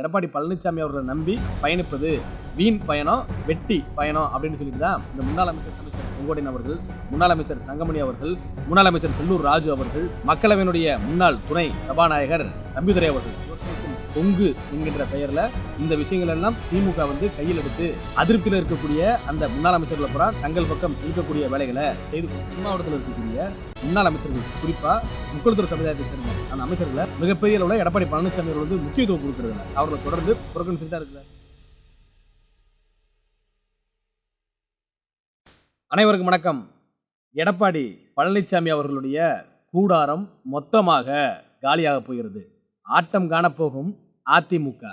எடப்பாடி பழனிசாமி அவர்களை நம்பி பயணிப்பது வீண் பயணம் வெட்டி பயணம் அப்படின்னு சொல்லிட்டு தான் இந்த முன்னாள் அமைச்சர் அமைச்சர் செங்கோட்டையன் அவர்கள் முன்னாள் அமைச்சர் தங்கமணி அவர்கள் முன்னாள் அமைச்சர் செல்லூர் ராஜு அவர்கள் மக்களவையினுடைய முன்னாள் துணை சபாநாயகர் தம்பிதுரை அவர்கள். கொங்கு என்கின்ற பெயர்ல இந்த விஷயங்கள் எல்லாம் திமுக வந்து கையில் எடுத்து அதிருப்தியில் இருக்கக்கூடிய அந்த முன்னாள் அமைச்சர்களை புறா தங்கள் பக்கம் இருக்கக்கூடிய வேலைகளை செய்து மாவட்டத்தில் இருக்கக்கூடிய முன்னாள் அமைச்சர்கள் குறிப்பா முக்குளத்தூர் சமுதாயத்தை சேர்ந்த அந்த அமைச்சர்களை மிகப்பெரிய அளவில் எடப்பாடி பழனிசாமி அவர்கள் வந்து முக்கியத்துவம் கொடுக்கிறது அவர்களை தொடர்ந்து புறக்கணிச்சுட்டு தான் இருக்கிறார். அனைவருக்கும் வணக்கம். எடப்பாடி பழனிசாமி அவர்களுடைய கூடாரம் மொத்தமாக காலியாக போகிறது. ஆட்டம் காணப்போகும். அதிமுக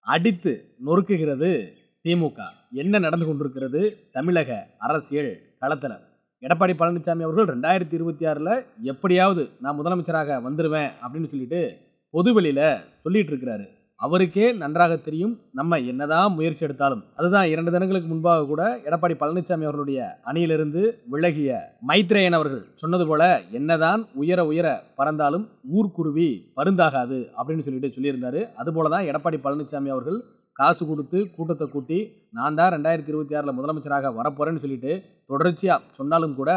அடித்து நொறுக்குகிறது திமுக. என்ன நடந்து கொண்டிருக்கிறது? தமிழக அரசியல் களத்தில். எடப்பாடி பழனிசாமி அவர்கள் ரெண்டாயிரத்தி இருபத்தி ஆறில் எப்படியாவது நான் முதலமைச்சராக வந்துடுவேன் அப்படின்னு சொல்லிட்டு பொதுவெளியில் சொல்லிட்டு இருக்கிறாரு. அவருக்கே நன்றாக தெரியும் நம்ம என்னதான் முயற்சி எடுத்தாலும். அதுதான் இரண்டு தினங்களுக்கு முன்பாக கூட எடப்பாடி பழனிசாமி அவர்களுடைய அணியிலிருந்து விலகிய மைத்ரேயன் அவர்கள் சொன்னது போல என்னதான் உயர உயர பறந்தாலும் ஊர்க்குருவி பருந்தாகாது அப்படின்னு சொல்லிட்டு சொல்லியிருந்தாரு. அதுபோல தான் எடப்பாடி பழனிசாமி அவர்கள் காசு கொடுத்து கூட்டத்தை கூட்டி நான் தான் ரெண்டாயிரத்தி இருபத்தி ஆறில் முதலமைச்சராக வரப்போறேன்னு சொல்லிட்டு தொடர்ச்சியாக சொன்னாலும் கூட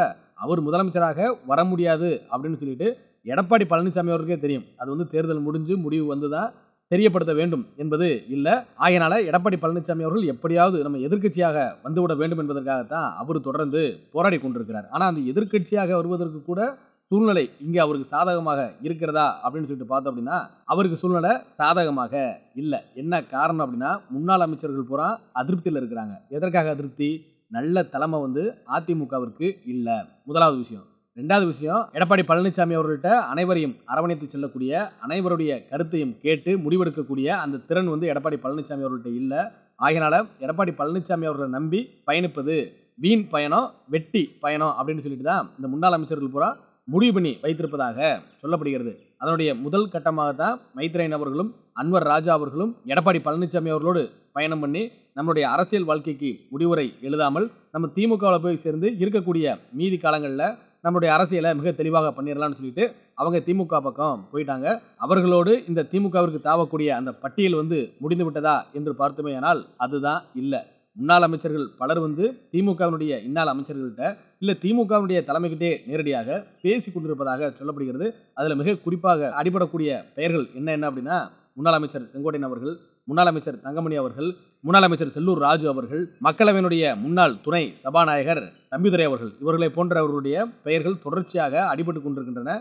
அவர் முதலமைச்சராக வர முடியாது அப்படின்னு சொல்லிட்டு எடப்பாடி பழனிசாமி அவருக்கே தெரியும். அது வந்து தேர்தல் முடிஞ்சு முடிவு வந்து தான் தெரியப்படுத்த வேண்டும் என்பது இல்லை. ஆகையினால எடப்பாடி பழனிசாமி அவர்கள் எப்படியாவது நம்ம எதிர்க்கட்சியாக வந்துவிட வேண்டும் என்பதற்காகத்தான் அவர் தொடர்ந்து போராடி கொண்டிருக்கிறார். ஆனால் அந்த எதிர்க்கட்சியாக வருவதற்கு கூட சூழ்நிலை இங்கே அவருக்கு சாதகமாக இருக்கிறதா அப்படின்னு சொல்லிட்டு பார்த்தோம் அப்படின்னா அவருக்கு சூழ்நிலை சாதகமாக இல்லை. என்ன காரணம் அப்படின்னா முன்னாள் அமைச்சர்கள் பூரா அதிருப்தியில் இருக்கிறாங்க. எதற்காக அதிருப்தி? நல்ல தலைமை வந்து அதிமுகவிற்கு இல்லை. முதலாவது விஷயம். ரெண்டாவது விஷயம் எடப்பாடி பழனிசாமி அவர்கள்ட்ட அனைவரையும் அரவணைத்து செல்லக்கூடிய அனைவருடைய கருத்தையும் கேட்டு முடிவெடுக்கக்கூடிய அந்த திறன் வந்து எடப்பாடி பழனிசாமி அவர்கள்ட்ட இல்லை. ஆகையினால எடப்பாடி பழனிசாமி அவர்களை நம்பி பயணிப்பது வீண் பயணம் வெட்டி பயணம் அப்படின்னு சொல்லிட்டு தான் இந்த முன்னாள் அமைச்சர்கள் பூரா முடிவு பண்ணி வைத்திருப்பதாக சொல்லப்படுகிறது. அதனுடைய முதல் கட்டமாக தான் மைத்ரேன் அவர்களும் அன்வர் ராஜா அவர்களும் எடப்பாடி பழனிசாமி அவர்களோடு பயணம் பண்ணி நம்மளுடைய அரசியல் வாழ்க்கைக்கு முடிவுரை எழுதாமல் நம்ம திமுகவில் போய் சேர்ந்து இருக்கக்கூடிய மீதி காலங்களில் நம்மளுடைய அரசியலை மிக தெளிவாக பண்ணிடலாம்னு சொல்லிட்டு அவங்க திமுக பக்கம் போயிட்டாங்க. அவர்களோடு இந்த திமுகவிற்கு தாவக்கூடிய அந்த பட்டியல் வந்து முடிந்து விட்டதா என்று பார்த்தோமே ஆனால் அதுதான் இல்லை. முன்னாள் அமைச்சர்கள் பலர் வந்து திமுகவினுடைய இன்னாள் அமைச்சர்கள்ட்ட இல்லை திமுகவினுடைய தலைமைக்கிட்டே நேரடியாக பேசி கொண்டிருப்பதாக சொல்லப்படுகிறது. அதில் மிக குறிப்பாக அடிபடக்கூடிய பெயர்கள் என்ன என்ன அப்படின்னா முன்னாள் அமைச்சர் செங்கோட்டையன் அவர்கள் முன்னாள் அமைச்சர் தங்கமணி அவர்கள் முன்னாள் அமைச்சர் செல்லூர் ராஜு அவர்கள் மக்களவையினுடைய முன்னாள் துணை சபாநாயகர் தம்பிதுரை அவர்கள் இவர்களை போன்றவர்களுடைய பெயர்கள் தொடர்ச்சியாக அடிபட்டு கொண்டிருக்கின்றன.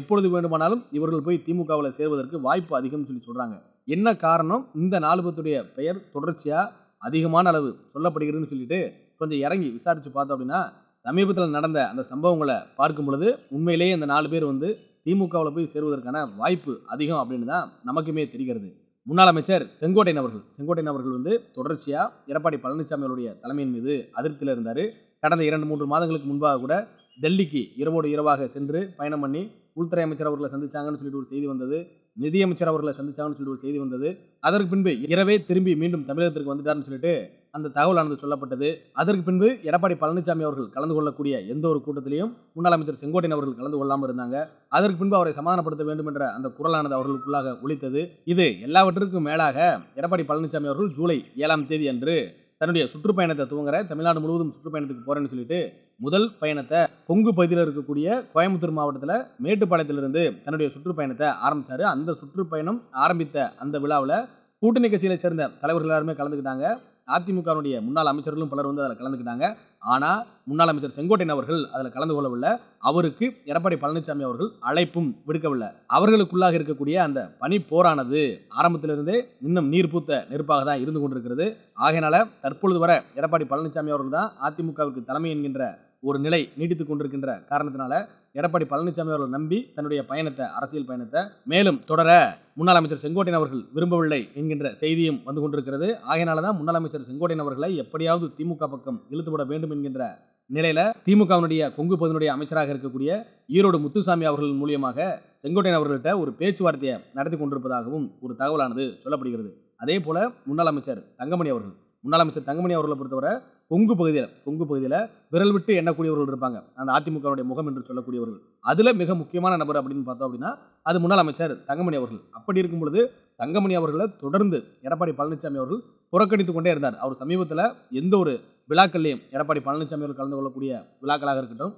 எப்பொழுது வேண்டுமானாலும் இவர்கள் போய் திமுகவில் சேர்வதற்கு வாய்ப்பு அதிகம்னு சொல்லி சொல்கிறாங்க என்ன காரணம்? இந்த நாலு பேத்துடைய பெயர் தொடர்ச்சியாக அதிகமான அளவு சொல்லப்படுகிறதுன்னு சொல்லிட்டு கொஞ்சம் இறங்கி விசாரித்து பார்த்தோம் அப்படின்னா சமீபத்தில் நடந்த அந்த சம்பவங்களை பார்க்கும் பொழுது உண்மையிலேயே இந்த நாலு பேர் வந்து திமுகவில் போய் சேருவதற்கான வாய்ப்பு அதிகம் அப்படின்னு தான் நமக்குமே தெரிகிறது. முன்னாள் அமைச்சர் செங்கோட்டையன் அவர்கள். செங்கோட்டையன் அவர்கள் வந்து தொடர்ச்சியாக எடப்பாடி பழனிசாமி அவருடைய தலைமையின் மீது அதிருப்தியில் இருந்தார். கடந்த இரண்டு மூன்று மாதங்களுக்கு முன்பாக கூட டெல்லிக்கு இரவோடு இரவாக சென்று பயணம் பண்ணி உள்துறை அமைச்சர் அவர்களை சந்திச்சாங்கன்னு சொல்லிட்டு ஒரு செய்தி வந்தது. நிதியமைச்சர் அவர்களை சந்திச்சாங்கன்னு சொல்லிட்டு ஒரு செய்தி வந்தது. அதற்கு பின்பு இரவே திரும்பி மீண்டும் தமிழகத்திற்கு வந்துட்டாருன்னு சொல்லிட்டு அந்த தகவலானது சொல்லப்பட்டது. அதற்கு பின்பு எடப்பாடி பழனிசாமி அவர்கள் கலந்து கொள்ளக்கூடிய எந்த ஒரு கூட்டத்திலையும் முன்னாள் அமைச்சர் செங்கோட்டையன் அவர்கள் கலந்து கொள்ளாமல் இருந்தாங்க. அதற்கு பின்பு அவரை சமாதானப்படுத்த வேண்டும் என்ற அந்த குரலானது அவர்களுக்குள்ளாக ஒழித்தது இது எல்லாவற்றிற்கும் மேலாக எடப்பாடி பழனிசாமி அவர்கள் ஜூலை ஏழாம் தேதி அன்று தன்னுடைய சுற்றுப்பயணத்தை துவங்குற தமிழ்நாடு முழுவதும் சுற்றுப்பயணத்துக்கு போறேன்னு சொல்லிட்டு முதல் பயணத்தை கொங்கு பகுதியில் இருக்கக்கூடிய கோயம்புத்தூர் மாவட்டத்தில் மேட்டுப்பாளையத்திலிருந்து தன்னுடைய சுற்றுப்பயணத்தை ஆரம்பித்தார் அந்த சுற்றுப்பயணம் ஆரம்பித்த அந்த விழாவில் கூட்டணி கட்சியில் சேர்ந்த தலைவர்கள் எல்லாருமே கலந்துக்கிட்டாங்க. அதிமுகவினுடைய முன்னாள் அமைச்சர்களும் பலர் வந்து அதில் கலந்துக்கிட்டாங்க. ஆனால் முன்னாள் அமைச்சர் செங்கோட்டையன் அவர்கள் அதில் கலந்து கொள்ளவில்லை. அவருக்கு எடப்பாடி பழனிசாமி அவர்கள் அழைப்பும் விடுக்கவில்லை. அவர்களுக்குள்ளாக இருக்கக்கூடிய அந்த பனி போரானது ஆரம்பத்திலிருந்தே இன்னும் நீர் பூத்த நெருப்பாக தான் இருந்து கொண்டிருக்கிறது. ஆகையினால தற்பொழுது வர எடப்பாடி பழனிசாமி அவர்கள் தான் அதிமுகவிற்கு தலைமை என்கின்ற ஒரு நிலை நீடித்துக் கொண்டிருக்கின்ற காரணத்தினால எடப்பாடி பழனிசாமி அவர்கள் நம்பி தன்னுடைய பயணத்தை அரசியல் பயணத்தை மேலும் தொடர முன்னாள் அமைச்சர் செங்கோட்டையன் அவர்கள் விரும்பவில்லை என்கின்ற செய்தியும் வந்து கொண்டிருக்கிறது. ஆகையினால தான் முன்னாள் அமைச்சர் செங்கோட்டையன் அவர்களை எப்படியாவது திமுக பக்கம் இழுத்துவிட வேண்டும் என்கின்ற நிலையில திமுகவினுடைய கொங்கு பகுதியினுடைய அமைச்சராக இருக்கக்கூடிய ஈரோடு முத்துசாமி அவர்கள் மூலியமாக செங்கோட்டையன் அவர்கள்ட்ட ஒரு பேச்சுவார்த்தையை நடத்தி கொண்டிருப்பதாகவும் ஒரு தகவலானது சொல்லப்படுகிறது. அதே போல முன்னாள் அமைச்சர் தங்கமணி அவர்கள் முன்னாள் அமைச்சர் தங்கமணி அவர்களை பொறுத்தவரை கொங்கு பகுதியில் கொங்கு பகுதியில் விரல் விட்டு எண்ணக்கூடியவர்கள் இருப்பாங்க. அந்த அதிமுகவுடைய முகம் என்று சொல்லக்கூடியவர்கள். அதில் மிக முக்கியமான நபர் அப்படின்னு பார்த்தோம் அப்படின்னா அது முன்னாள் அமைச்சர் தங்கமணி அவர்கள். அப்படி இருக்கும் பொழுது தங்கமணி அவர்களை தொடர்ந்து எடப்பாடி பழனிசாமி அவர்கள் புறக்கணித்து கொண்டே இருந்தார். அவர் சமீபத்தில் எந்த ஒரு விழாக்கள்லையும் எடப்பாடி பழனிசாமி அவர்கள் கலந்து கொள்ளக்கூடிய விழாக்களாக இருக்கட்டும்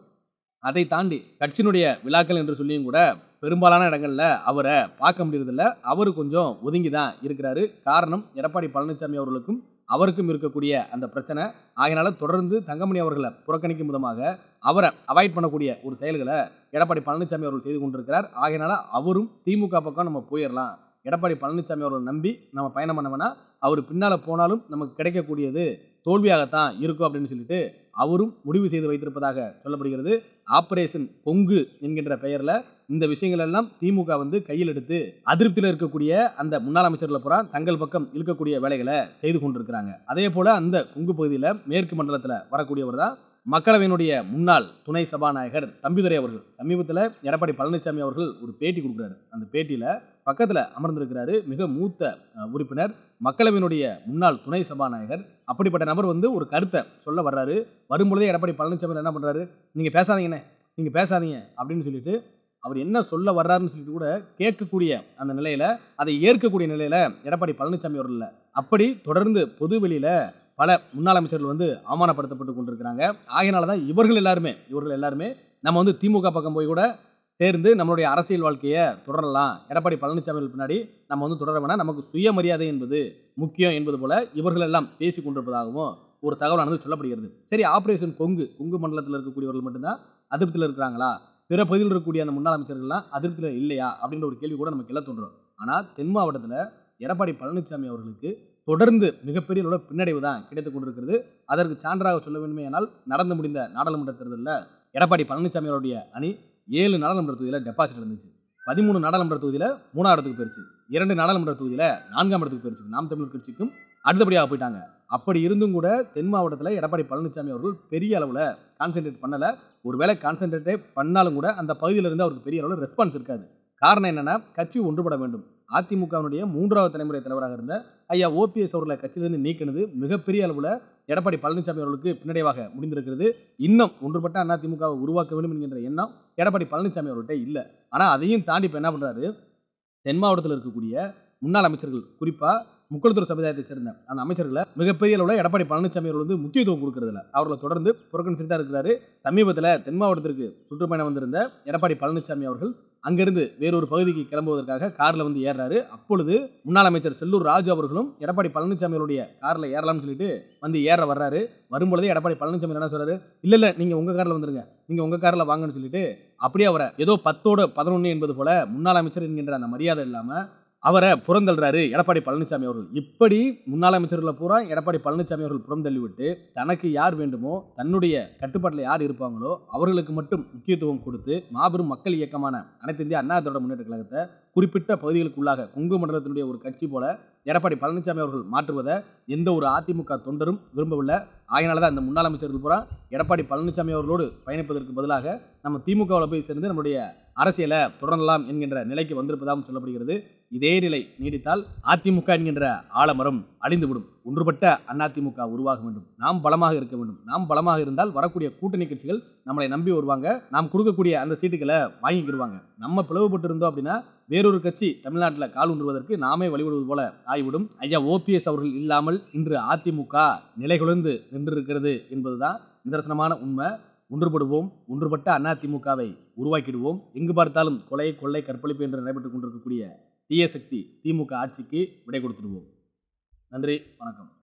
அதை தாண்டி கட்சியினுடைய விழாக்கள் என்று சொல்லியும் கூட பெரும்பாலான இடங்களில் அவரை பார்க்க முடியறதில்ல. அவர் கொஞ்சம் ஒதுங்கி தான் இருக்கிறாரு. காரணம் எடப்பாடி பழனிசாமி அவர்களுக்கும் அவருக்கும் இருக்கக்கூடிய அந்த பிரச்சனை. ஆகினால தொடர்ந்து தங்கமணி அவர்களை புறக்கணிக்கும் விதமாக அவரை அவாய்ட் பண்ணக்கூடிய ஒரு செயல்களை எடப்பாடி பழனிசாமி அவர்கள் செய்து கொண்டிருக்கிறார். ஆகினால அவரும் திமுக பக்கம் நம்ம போயிடலாம் எடப்பாடி பழனிசாமி அவர்களை நம்பி நம்ம பயணம் பண்ணோம்னா அவர் பின்னால் போனாலும் நமக்கு கிடைக்கக்கூடியது தோல்வியாகத்தான் இருக்கும் அப்படின்னு சொல்லிட்டு அவரும் முடிவு செய்து வைத்திருப்பதாக சொல்லப்படுகிறது. ஆபரேஷன் கொங்கு என்கின்ற பெயரில் இந்த விஷயங்கள் எல்லாம் திமுக வந்து கையில் எடுத்து அதிருப்தியில் இருக்கக்கூடிய அந்த முன்னாள் அமைச்சர்களை புறா தங்கள் பக்கம் இழுக்கக்கூடிய வேலைகளை செய்து கொண்டிருக்கிறாங்க. அதே போல அந்த கொங்கு பகுதியில் மேற்கு மண்டலத்தில் வரக்கூடியவர் தான் மக்களவையினுடைய முன்னாள் துணை சபாநாயகர் தம்பிதுரை அவர்கள். சமீபத்தில் எடப்பாடி பழனிசாமி அவர்கள் ஒரு பேட்டி கொடுக்குறாரு. அந்த பேட்டியில் பக்கத்தில் அமர்ந்திருக்கிறாரு மிக மூத்த உறுப்பினர் மக்களவையினுடைய முன்னாள் துணை சபாநாயகர். அப்படிப்பட்ட நபர் வந்து ஒரு கருத்தை சொல்ல வர்றாரு. வரும்பொழுதே எடப்பாடி பழனிசாமி என்ன பண்ணுறாரு நீங்கள் பேசாதீங்கண்ணே நீங்கள் பேசாதீங்க அப்படின்னு சொல்லிட்டு அவர் என்ன சொல்ல வர்றாருன்னு சொல்லிட்டு கூட கேட்கக்கூடிய அந்த நிலையில் அதை ஏற்கக்கூடிய நிலையில் எடப்பாடி பழனிசாமி அவர்கள் அப்படி தொடர்ந்து பொதுவெளியில் பல முன்னாள் அமைச்சர்கள் வந்து அவமானப்படுத்தப்பட்டு கொண்டிருக்கிறாங்க. ஆகையினால தான் இவர்கள் எல்லாருமே இவர்கள் எல்லாருமே நம்ம வந்து திமுக பக்கம் போய் கூட சேர்ந்து நம்மளுடைய அரசியல் வாழ்க்கையை தொடரலாம். எடப்பாடி பழனிசாமி பின்னாடி நம்ம வந்து தொடர நமக்கு சுயமரியாதை என்பது முக்கியம் என்பது போல இவர்கள் எல்லாம் பேசி கொண்டிருப்பதாகவும் ஒரு தகவலானது சொல்லப்படுகிறது. சரி ஆபரேஷன் கொங்கு கொங்கு மண்டலத்தில் இருக்கக்கூடியவர்கள் மட்டும்தான் அதிருப்தியில் இருக்கிறாங்களா? பிற பகுதியில் இருக்கக்கூடிய அந்த முன்னாள் அமைச்சர்கள்லாம் அதிருப்தியில் இல்லையா? அப்படின்ற ஒரு கேள்வி கூட நமக்கு எல்லாம் தோன்றும். ஆனால் தென் மாவட்டத்தில் எடப்பாடி பழனிசாமி அவர்களுக்கு தொடர்ந்து மிகப்பெரிய அளவுல பின்னடைவு தான் கிடைத்துக் கொண்டிருக்கிறது. அதற்கு சான்றாக சொல்ல வேண்டுமேயானால் நடந்து முடிந்த நாடாளுமன்ற தேர்தலில் எடப்பாடி பழனிசாமி அவருடைய அணி ஏழு நாடாளுமன்ற தொகுதியில் டெபாசிட் இருந்துச்சு. பதிமூணு நாடாளுமன்ற தொகுதியில் மூணாவது இடத்துக்கு போயிடுச்சு இரண்டு நாடாளுமன்ற தொகுதியில் நான்காம் இடத்துக்கு போயிருச்சு. நாம் தமிழர் கட்சிக்கும் அடுத்தபடியாக போயிட்டாங்க. அப்படி இருந்தும் கூட தென் மாவட்டத்தில் எடப்பாடி பழனிசாமி அவர்கள் பெரிய அளவில் கான்சென்ட்ரேட் பண்ணலை. ஒருவேளை கான்சென்ட்ரேட்டே பண்ணாலும் கூட அந்த பகுதியிலிருந்து அவருக்கு பெரிய அளவில் ரெஸ்பான்ஸ் இருக்காது. காரணம் என்னென்னா கட்சி ஒன்றுபட வேண்டும். அதிமுகவினுடைய மூன்றாவது தலைமுறை தலைவராக இருந்த ஐயா ஓபிஎஸ் அவர்களை கட்சியிலிருந்து நீக்கினது மிகப்பெரிய அளவில் எடப்பாடி பழனிசாமி அவர்களுக்கு பின்னடைவாக முடிந்திருக்கிறது. இன்னும் ஒன்றுபட்ட அதிமுகவை உருவாக்க வேண்டும் என்கின்ற எண்ணம் எடப்பாடி பழனிசாமி அவர்கிட்ட இல்லை. ஆனால் அதையும் தாண்டி இப்போ என்ன பண்ணுறாரு தென் மாவட்டத்தில் இருக்கக்கூடிய முன்னாள் அமைச்சர்கள் குறிப்பாக முக்குளத்தூர் சமுதாயத்தை சேர்ந்த அந்த அமைச்சர்களை மிகப்பெரிய அளவில் எடப்பாடி பழனிசாமி அவர்கள் வந்து முக்கியத்துவம் கொடுக்கறதில்ல. அவர்களை தொடர்ந்து புறக்கணிச்சுட்டு தான் இருக்கிறாரு. சமீபத்தில் தென் மாவட்டத்திற்கு சுற்றுப்பயணம் வந்திருந்த எடப்பாடி பழனிசாமி அவர்கள் அங்கிருந்து வேறொரு பகுதிக்கு கிளம்புவதற்காக காரில் வந்து ஏறாரு அப்பொழுது முன்னாள் அமைச்சர் செல்லூர் ராஜு அவர்களும் எடப்பாடி பழனிசாமி அவருடைய காரில் ஏறலாம்னு சொல்லிட்டு வந்து ஏற வர்றாரு. வரும்பொழுதே எடப்பாடி பழனிசாமி என்ன சொல்றாரு? இல்லை இல்லை நீங்கள் உங்கள் காரில் வந்துருங்க. நீங்கள் உங்கள் காரில் வாங்கன்னு சொல்லிட்டு அப்படியே அவரை ஏதோ பத்தோட பதினொன்று என்பது போல முன்னாள் அமைச்சர் என்கின்ற அந்த மரியாதை இல்லாமல் அவரை புறந்தள்ளுறாரு எடப்பாடி பழனிசாமி அவர்கள். இப்படி முன்னாள் அமைச்சர்களை பூரா எடப்பாடி பழனிசாமி அவர்கள் புறந்தள்ளி விட்டு தனக்கு யார் வேண்டுமோ தன்னுடைய கட்டுப்பாட்டில் யார் இருப்பாங்களோ அவர்களுக்கு மட்டும் முக்கியத்துவம் கொடுத்து மாபெரும் மக்கள் இயக்கமான அனைத்து இந்திய அண்ணா திராவிட முன்னேற்ற கழகத்தை குறிப்பிட்ட பகுதிகளுக்குள்ளாக கொங்கு மண்டலத்தினுடைய ஒரு கட்சி போல எடப்பாடி பழனிசாமி அவர்கள் மாற்றுவதை எந்த ஒரு அதிமுக தொண்டரும் விரும்பவில்லை. அதனால தான் இந்த முன்னாள் அமைச்சர்கள் பூரா எடப்பாடி பழனிசாமி அவர்களோடு பயணிப்பதற்கு பதிலாக நம்ம திமுகவில் போய் சேர்ந்து நம்முடைய அரசியலை தொடரலாம் என்கின்ற நிலைக்கு வந்திருப்பதாகவும் சொல்லப்படுகிறது. இதே நிலை நீடித்தால் அதிமுக என்கின்ற ஆலமரம் அழிந்துவிடும். ஒன்றுபட்ட அதிமுக உருவாக வேண்டும். நாம் பலமாக இருக்க வேண்டும். நாம் பலமாக இருந்தால் வரக்கூடிய கூட்டணி கட்சிகள் நம்மளை நம்பி வருவாங்க. நாம் கொடுக்கக்கூடிய அந்த சீட்டுகளை வாங்கிக்கிடுவாங்க நம்ம பிளவுபட்டு இருந்தோம் அப்படின்னா வேறொரு கட்சி தமிழ்நாட்டில் கால் ஊன்றுவதற்கு நாமே வழிவிடுவது போல ஆகிவிடும். ஐயா ஓபிஎஸ் அவர்கள் இல்லாமல் இன்று அதிமுக நிலைகுலைந்து நின்றிருக்கிறது என்பதுதான் நிதர்சனமான உண்மை. ஒன்றுபடுவோம். ஒன்றுபட்ட அதிமுகவை உருவாக்கிடுவோம். எங்கு பார்த்தாலும் கொலை கொள்ளை கற்பழிப்பு என்று நடைபெற்றுக் கொண்டிருக்கக்கூடிய தீய சக்தி திமுக ஆட்சிக்கு விடை கொடுத்துடுவோம். நன்றி வணக்கம்.